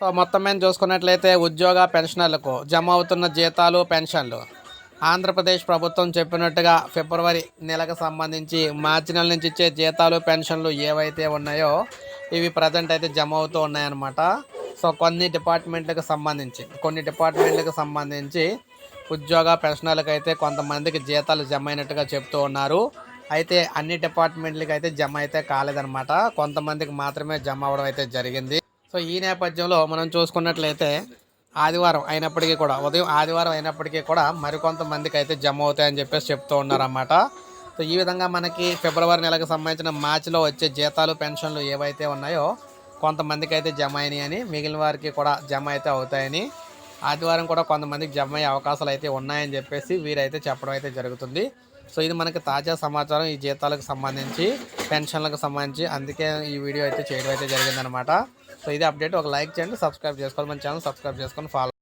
So మొత్తం మీద చూసుకున్నట్లయితే ఉద్యోగ పెన్షనర్లకు జమ అవుతున్న జీతాలు పెన్షన్లు. ఆంధ్రప్రదేశ్ ప్రభుత్వం చెప్పినట్టుగా ఫిబ్రవరి నెలకు సంబంధించి మార్చి నెల నుంచి ఇచ్చే జీతాలు పెన్షన్లు ఏవైతే ఉన్నాయో ఇవి ప్రజెంట్ అయితే జమ అవుతూ ఉన్నాయన్నమాట. సో కొన్ని డిపార్ట్మెంట్లకు సంబంధించి కొన్ని డిపార్ట్మెంట్లకు సంబంధించి ఉద్యోగ పెన్షనర్లకు అయితే కొంతమందికి జీతాలు జమ అయినట్టుగా చెప్తూ ఉన్నారు. అయితే అన్ని డిపార్ట్మెంట్లకి అయితే జమ అయితే కాలేదన్నమాట. కొంతమందికి మాత్రమే జమ అవ్వడం అయితే జరిగింది. సో ఈ నేపథ్యంలో మనం చూసుకున్నట్లయితే ఆదివారం అయినప్పటికీ కూడా ఉదయం ఆదివారం అయినప్పటికీ కూడా మరికొంతమందికి అయితే జమ అవుతాయని చెప్పేసి చెప్తూ ఉన్నారన్నమాట. సో ఈ విధంగా మనకి ఫిబ్రవరి నెలకు సంబంధించిన మార్చిలో వచ్చే జీతాలు పెన్షన్లు ఏవైతే ఉన్నాయో కొంతమందికి అయితే జమ అయినాయి అని మిగిలిన వారికి కూడా జమ అయితే అవుతాయని ఆదివారం కూడా కొంతమందికి జమ అయ్యే అవకాశాలు అయితే ఉన్నాయని చెప్పేసి వీరైతే చెప్పడం అయితే జరుగుతుంది. సో ఇది మనకి తాజా సమాచారం. ఈ జీతాలకు సంబంధించి పెన్షన్లకు సంబంధించి అందుకే ఈ వీడియో అయితే చేయడం అయితే జరిగిందనమాట సో ఇది అప్డేట్. ఒక లైక్ చేయండి సబ్స్క్రైబ్ చేసుకోవాలి. మన ఛానల్ సబ్స్క్రైబ్ చేసుకొని ఫాలో